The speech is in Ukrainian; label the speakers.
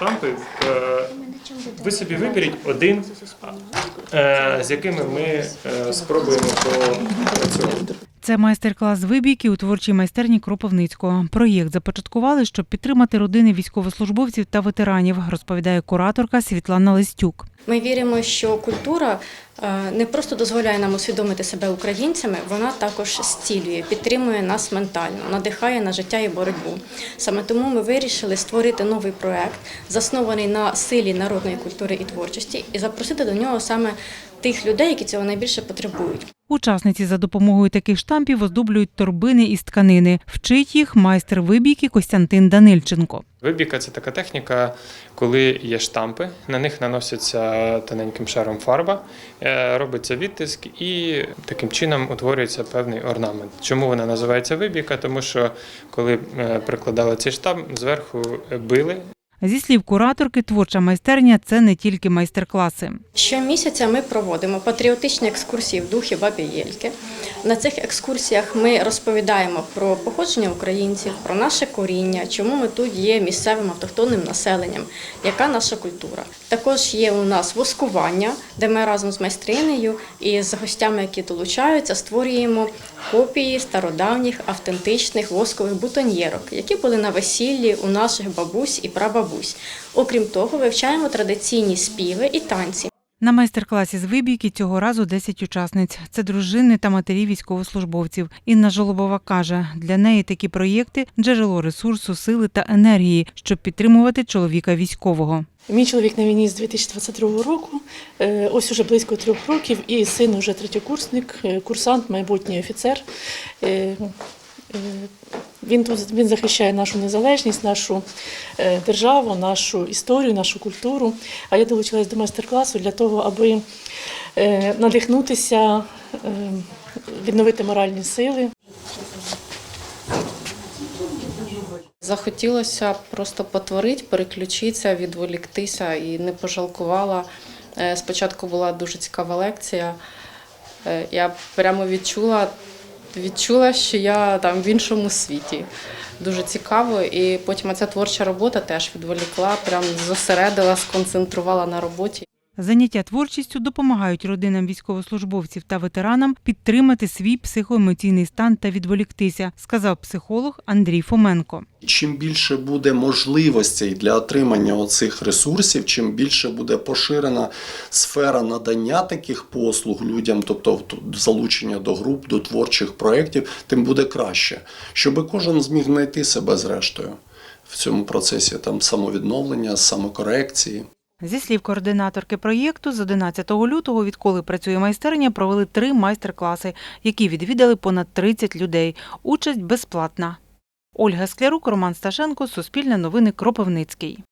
Speaker 1: штампи. Е, Ви собі виберіть один, е, з якими ми е, спробуємо попрацювати.
Speaker 2: Це майстер-клас вибійки у творчій майстерні Кропивницького. Проєкт започаткували, щоб підтримати родини військовослужбовців та ветеранів, розповідає кураторка Світлана Листюк.
Speaker 3: Ми віримо, що культура е, не просто дозволяє нам усвідомити себе українцями, вона також зцілює, підтримує нас ментально, надихає на життя і боротьбу. Саме тому ми вирішили створити новий проект, заснований на силі народної культури і творчості, і запросити до нього саме тих людей, які цього найбільше потребують.
Speaker 2: Учасниці за допомогою таких штампів оздоблюють торбини із тканини. Вчить їх майстер вибійки Костянтин Данильченко.
Speaker 1: Вибіка це така техніка, коли є штампи, на них наноситься тоненьким шаром фарба, е, робиться відтиск і таким чином утворюється певний орнамент. Чому вона називається вибіка? Тому що коли е, прикладали цей штамп, зверху били
Speaker 2: Зі слів кураторки, творча майстерня це не тільки майстер-класи.
Speaker 3: Щомісяця ми проводимо патріотичні екскурсії в духі Бабі Єльки. На цих екскурсіях ми розповідаємо про походження українців, про наше коріння, чому ми тут є місцевим автохтонним населенням, яка наша культура. Також є у нас воскування, де ми разом з майстринею і з гостями, які долучаються, створюємо копії стародавніх автентичних воскових бутоньєрок, які були на весіллі у наших бабусь і прабабусь. Окрім того, вивчаємо традиційні співи і танці.
Speaker 2: На майстер-класі з вибійки цього разу 10 учасниць. Це дружини та матері військовослужбовців. Інна Жолобова каже, для неї такі проєкти джерело ресурсу, сили та енергії, щоб підтримувати чоловіка військового.
Speaker 4: Мій чоловік на війні з 2022 року, е, ось уже близько трьох років, і син уже третьокурсник, е, курсант, майбутній офіцер. Він тут він захищає нашу незалежність, нашу е, державу, нашу історію, нашу культуру. А я долучилась до майстер-класу для того, аби е, надихнутися, е, відновити моральні сили.
Speaker 5: Захотілося просто потворити, переключитися, відволіктися і не пожалкувала. Спочатку була дуже цікава лекція. Я прямо відчула, відчула, що я там в іншому світі. Дуже цікаво. І потім ця творча робота теж відволікла, прям зосередила, сконцентрувала на роботі.
Speaker 2: Заняття творчістю допомагають родинам військовослужбовців та ветеранам підтримати свій психоемоційний стан та відволіктися, сказав психолог Андрій Фоменко.
Speaker 6: Чим більше буде можливостей для отримання оцих ресурсів, чим більше буде поширена сфера надання таких послуг людям, тобто залучення до груп, до творчих проєктів, тим буде краще, щоб кожен зміг знайти себе зрештою в цьому процесі там самовідновлення, самокорекції.
Speaker 2: Зі слів координаторки проєкту, з 11 лютого, відколи працює майстерня, провели три майстер-класи, які відвідали понад 30 людей. Участь безплатна. Ольга Склярук, Роман Сташенко, Суспільне новини, Кропивницький.